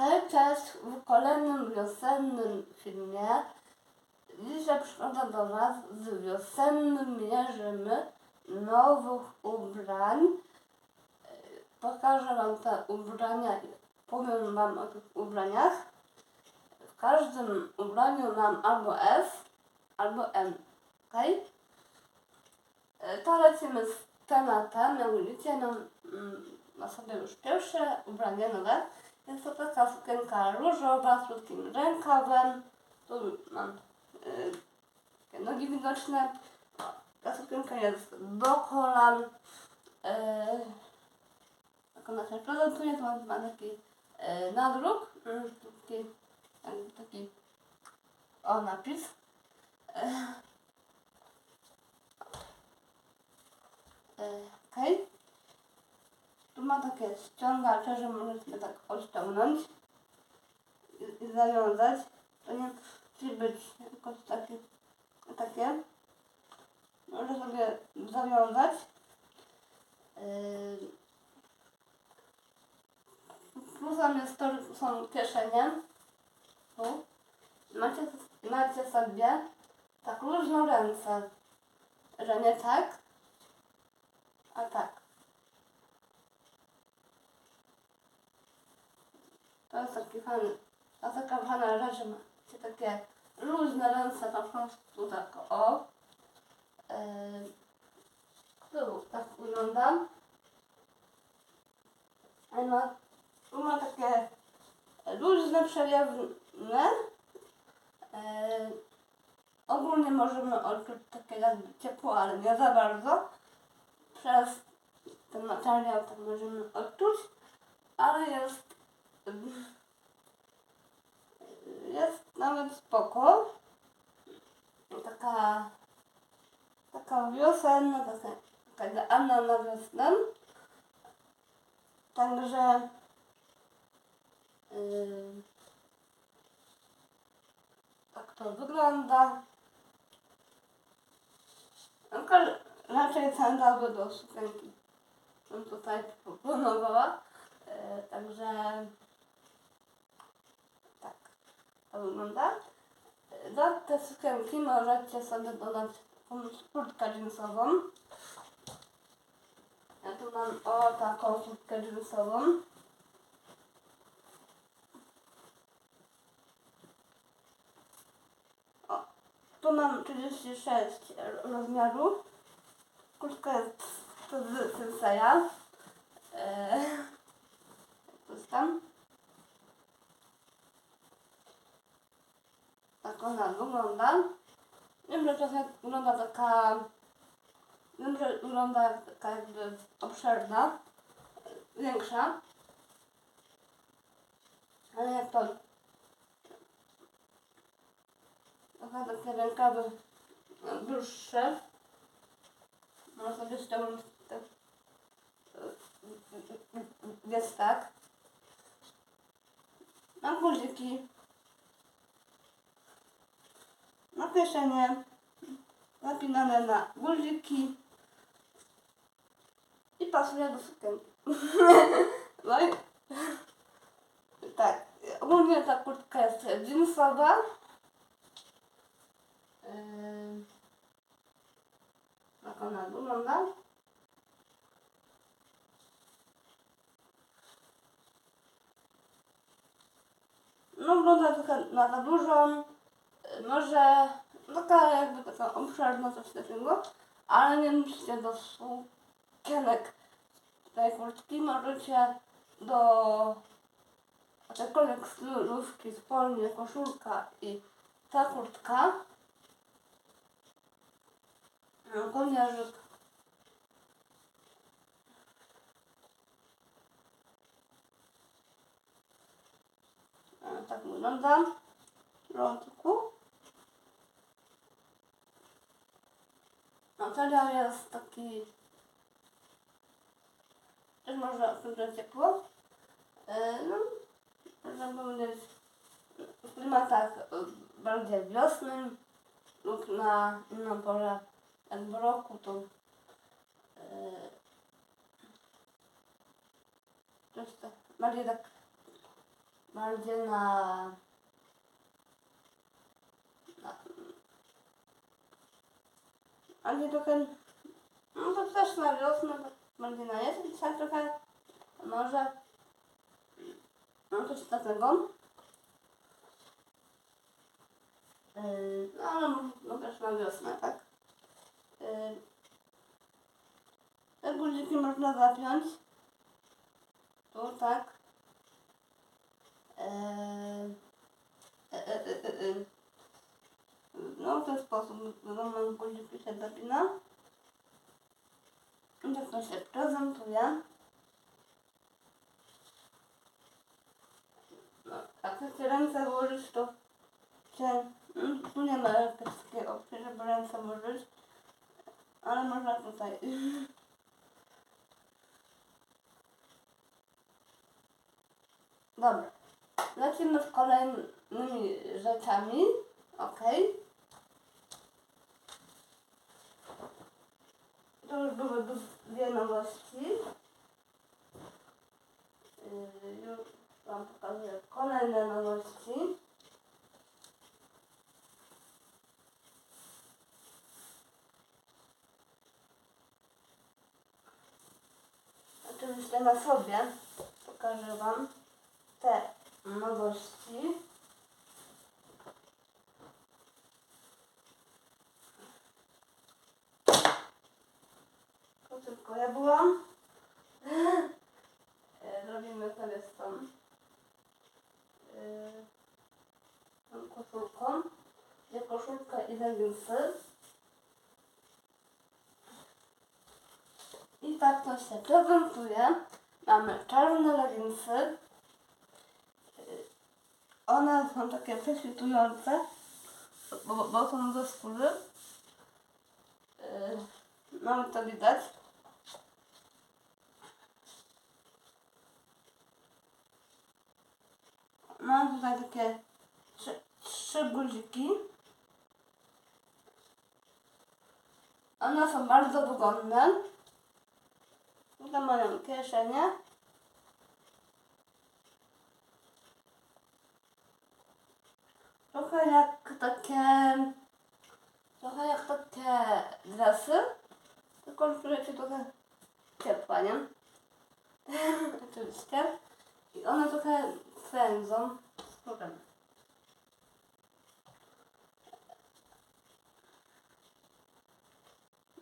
Hej, cześć! W kolejnym wiosennym filmie dzisiaj przychodzę do Was z wiosennym mierzymy nowych ubrań. Pokażę Wam te ubrania i powiem Wam o tych ubraniach. W każdym ubraniu mam albo S, albo M. Ok? To lecimy z tematem. Jak widzicie, mam mm, na sobie już pierwsze ubranie nowe. Jest to taka sukienka różowa z krótkim rękawem. Tu mam y, takie nogi widoczne. Ta sukienka jest do kolan. Y, tak ona się prezentuje. To ma, taki y, nadruk. y, Taki, taki o napis. Y, y, Okej. Tu ma takie ściągacze, że możecie tak odciągnąć i, zawiązać. To nie musi być jakoś takie, takie. Może sobie zawiązać. Yy. Plusem jest to, że są kieszenie. Tu. Macie, macie sobie tak luźno ręce, że nie tak, a tak. Taka fajna rzecz, macie takie luźne ręce po prostu tak o. Yy, tak wygląda. Ma, tu ma takie luźne, przewiewne. Ogólnie możemy odczuć takie jakby ciepło, ale nie za bardzo. Przez ten materiał tak możemy odczuć, ale jest jest nawet spoko. Taka taka wiosenna, taka, taka idealna na wiosnę. Także yy, tak to wygląda. Tylko raczej sandały do sukienki bym tutaj proponowała. Yy, także tak wygląda. Do te sukienki możecie sobie dodać kurtkę jeansową. Ja tu mam o taką kurtkę jeansową. O, tu mam 36 rozmiaru. Kurtka jest z Senseja. Eee, tam. Tak ona wygląda. Wiem, że trochę wygląda taka... Wiem, że wygląda taka jakby obszerna, większa. Ale jak to... Trochę takie rękawy dłuższe. Można sobie ściągnąć te... Jest tak. Mam guziki. Na kieszenie. Napinane na guziki. I pasuje do sukienki. No i... Tak. Ogólnie ta kurtka jest jeansowa. Yy... Tak ona wygląda. No wygląda trochę na za dużą. Może taka jakby taka obszerna coś takiego. Ale nie musicie do sukienek tej kurtki. Możecie do jakiejkolwiek stylówki, spodnie, koszulka i ta kurtka. No, Kołnierzyk. Tak wygląda. W porządku. Materiał jest taki... Też może odczuć ciepło. E, No, można powiedzieć w klimatach e, bardziej wiosnym lub na inną porę jak w roku to yy, to tak, bardziej tak bardziej na, na a trochę, no to też na wiosnę, bardziej na jesień, tak trochę, może, no coś takiego. Yy, no ale no, też na wiosnę, tak? Yy, te guziki można zapiąć. Tu tak. E, e, e, e, e. No w ten sposób guziki się zapina. I tak to się prezentuje. No, a chcecie ręce włożyć, to się, mm, nie ma takiej opcji, żeby ręce włożyć, ale można tutaj. Dobra. Lecimy z kolejnymi rzeczami. Ok. To już były dwie nowości. Yy, Już Wam pokazuję kolejne nowości. Oczywiście na sobie pokażę Wam te nowości. To tylko ja byłam. E, Zrobimy sobie z tą, e, tą koszulką. Gdzie koszulka i leginsy. I tak to się prezentuje. Mamy czarne leginsy. One są takie prześwitujące, bo, bo są ze skóry. Mamy to widać. Mam tutaj takie trzy, trzy guziki. One są bardzo wygodne. Tutaj mają kieszenie. Trochę jak takie... Trochę jak takie dresy. Tylko, się trochę ciepła, nie? Oczywiście. I one trochę frędzą skórę.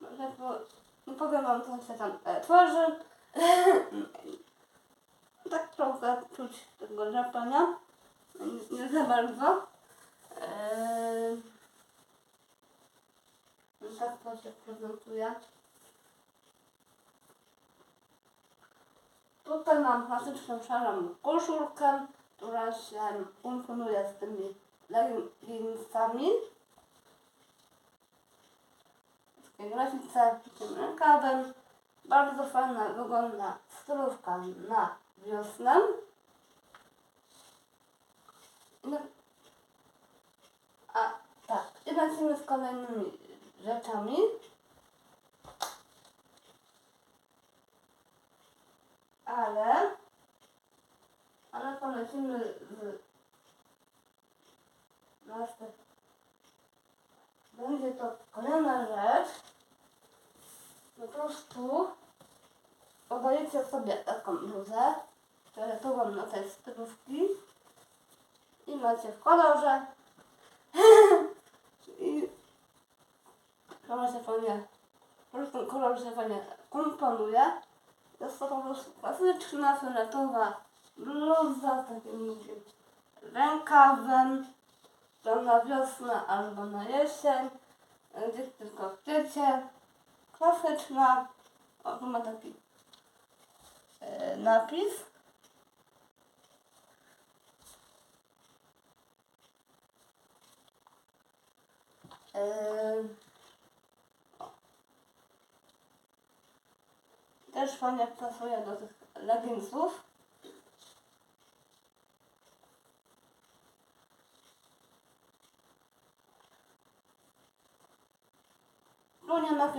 Może po, nie powiem wam, co się tam e, tworzy. tak trochę czuć tego drapania. Nie, za bardzo. Eee, no tak to się prezentuje. Tutaj mam klasyczną szarą koszulkę, która się komponuje z tymi leginsami. Z tym rękawem. Bardzo fajna, wygodna stylówka na wiosnę. A tak, i lecimy z kolejnymi rzeczami. Ale, ale polecimy z następ... Będzie to kolejna rzecz. Po prostu podajecie sobie taką bluzę fioletową na tej stylówki i macie w kolorze i kolor się fajnie, po prostu kolor się fajnie komponuje. Jest to po prostu klasyczna, fioletowa bluza z takim rękawem. To na wiosnę albo na jesień, gdzie tylko chcecie. Klasyczna. O, tu ma taki e, napis. O. Też fajnie pasuje do tych leginsów.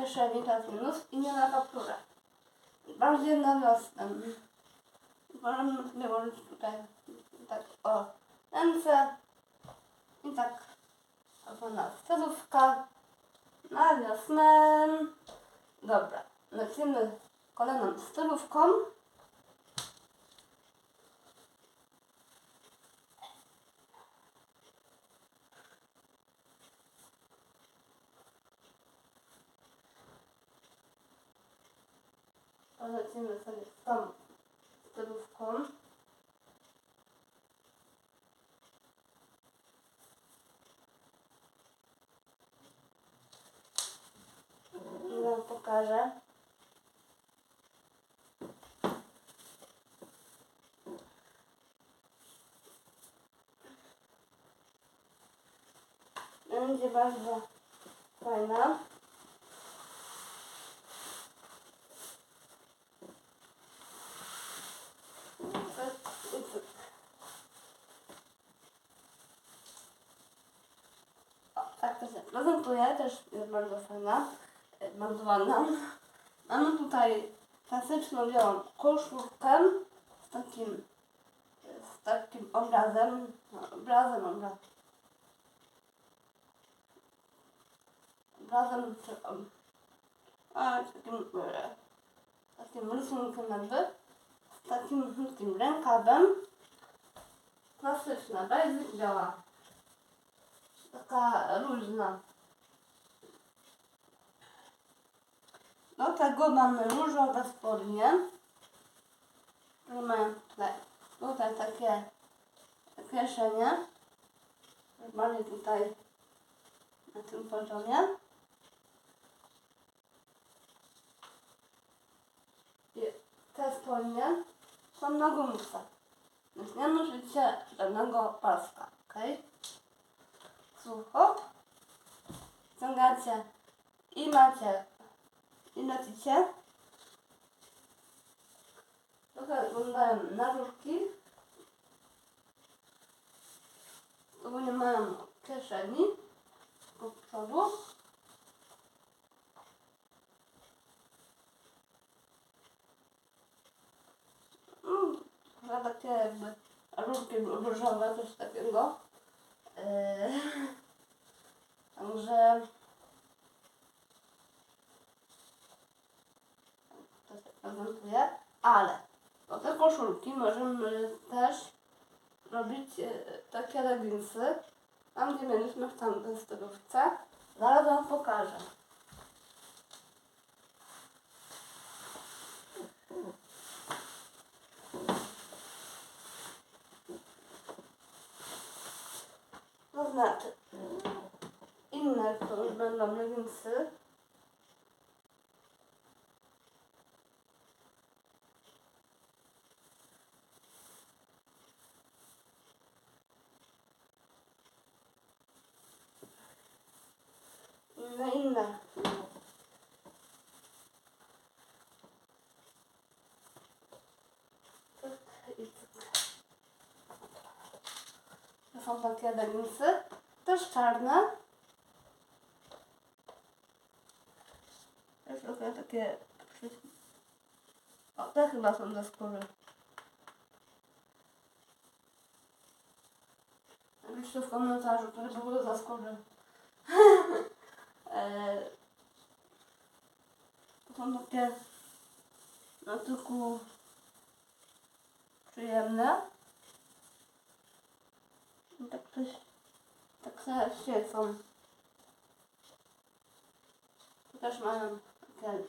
Jest minus i nie ma kaptura. Bardziej na wiosnę. Możemy sobie włożyć tutaj tak o ręce. I tak albo na stylówka. Na wiosnę. Dobra, lecimy kolejną stylówką. Lecimy sobie tą stylówką. Wam pokażę. Będzie bardzo fajna. O, się prezentuje, też jest bardzo fajna, e, bardzo ładna. Mamy tutaj klasyczną białą koszulkę z takim, z takim obrazem, no, obrazem, obrazem. Obrazem, czy a, z takim, e, takim rysunkiem jakby, z takim krótkim rękawem. Klasyczna, basic biała. Taka luźna. Do tego mamy różowe spodnie, mają tutaj, tutaj takie kieszenie. Normalnie tutaj na tym poziomie. I te spodnie są na gumce. Więc nie musicie żadnego paska, okej? Sucho. Ciągacie i macie i lecicie. Trochę wyglądają na różki. Tu nie mają kieszeni po przodu. Mm, takie jakby różki różowe, coś takiego. Yy, Także to się prezentuje, ale do te koszulki możemy też robić e, takie leginsy, tam gdzie mieliśmy w tamtej stylówce. Zaraz wam pokażę. To znaczy, inne to już będą. Cyk. To są takie leginsy, też czarne. Też trochę takie... O, te chyba są ze skóry. Napiszcie w komentarzu, które były za skóry. Są takie na tyku przyjemne. I tak coś, tak się świecą. Tu też mają takie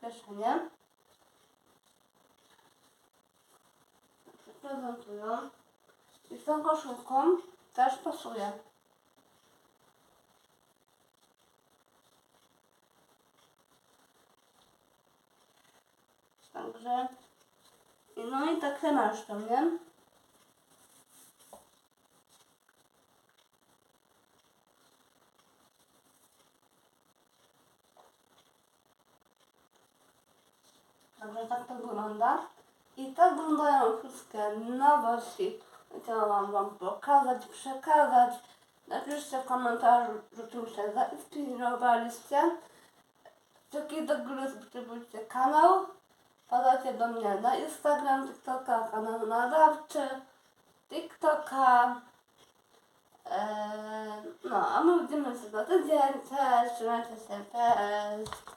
kieszenie. Się prezentują. I z tą koszulką też pasuje. Także, no i tak się maszczą, nie? Także tak to wygląda. I tak wyglądają wszystkie nowości. Chciałam Wam pokazać, przekazać. Napiszcie w komentarzu, czym się zainspirowaliście. Kciuki do góry, subskrybujcie kanał. Wpadacie do mnie na Instagram, TikToka, kanał nadawczy, TikToka. Eee, no, a my widzimy się za tydzień. Cześć, trzymajcie się, cześć.